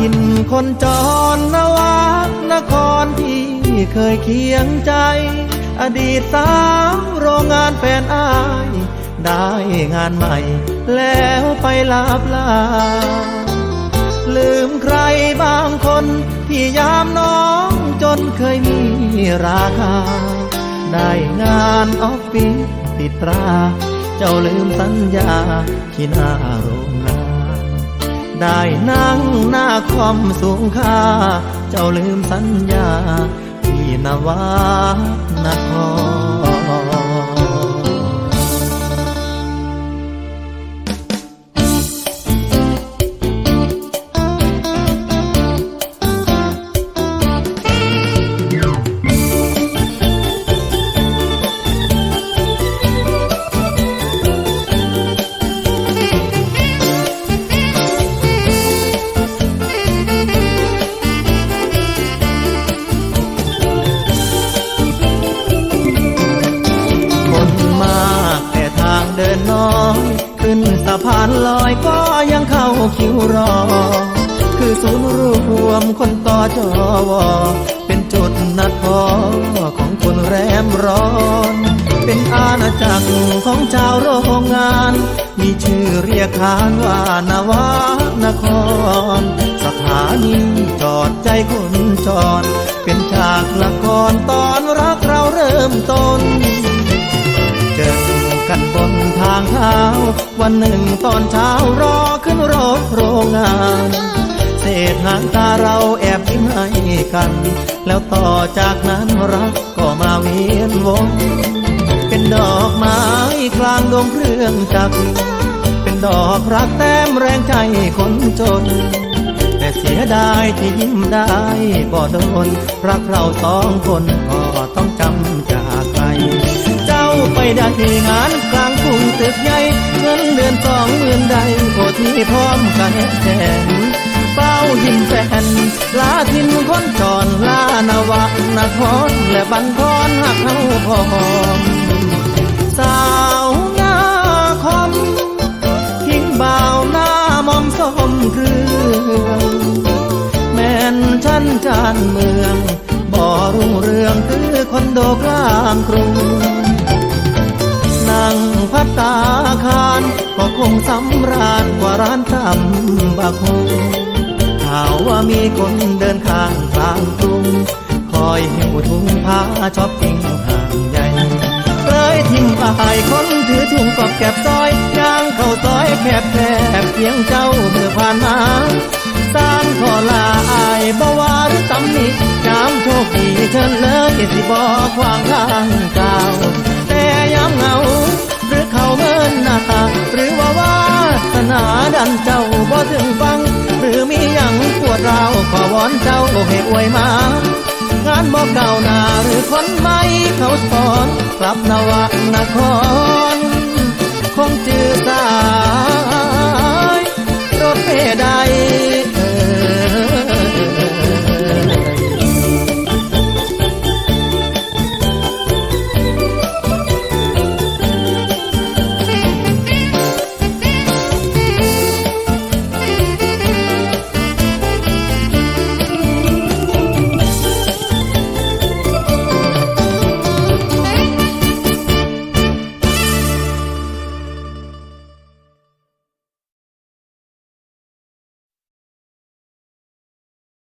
ถิ่นคนจรนวานครที่เคยเคียงใจ อดีตสาวโรงงานแฟนอาย ได้งานใหม่ แล้วไปลาบลา ลืมใครบางคนที่ยามน้องจนเคยมีราคา ได้งานออฟฟิศติดตรา เจ้าลืมสัญญาที่หน้าโรงงาน ได้นั่งหน้าคอมสูงค่า เจ้าลืมสัญญาที่นวานคร นสะพานลอยก็ยังเข้าคิวรอ คือศูนย์รวมคนต่อจอวอเป็นจุดนัดพอของคนแรมร้อน เป็นอาณาจักรของชาวโรงงาน มีชื่อเรียกขานว่านวานคร สถานีจอดใจคนจอดเป็นฉากละครตอนรักเราเริ่มต้น บนทางเท้า วันหนึ่งตอนเช้ารอขึ้นรถโรงงาน เศษหางตาเราแอบยิ้มให้กัน แล้วต่อจากนั้นรักก็มาเวียนวนเป็นดอกไม้กลางดงเครื่องจักรเป็นดอกรักแต้มแรงใจคนจนแต่เสียดายที่ยิ้มได้บ่โดนรักเราสองคนก็ต้อ ไปได้งานกลางกรุงตึกใหญ่เงินเดือนสองหมื่นใดโอที่พร้อมกันแสนเป้ายิ้มแฟนลาทินคนจรลานาวานครและบันทอนหักเขาพร้อมสาวหน้าคมทิ้งบ่าวหน้ามอมสมเครือแม่นชั้นจานเมืองบ่อรุ่งเรืองคือคอนโดกลางกรุง คงสำราญกว่าร้านตำบักฮงข่าวว่ามีคนเดินข้างกลางกรุง คอยหิวถุงผ้าชอปปิ้งห่างใหญ่เคยทิ้งปายคนถือถุงกอบแก็บซอยย่างเข้าซอยแคบแคบเพียงเจ้าเมื่อผ่านมาสร้างขอลาอายบ่ว่าหรือตำหนิยามโชคดีเชิญเลยสิบอขวางทางกล่าว ดันเจ้าบ่ถึงฟัง หรือมีอย่างปวดร้าวขอวอนเจ้าให้อวยมางานบอเก่าหนาหรือคนใหม่เขาสอนกลับนวนคร คงจือ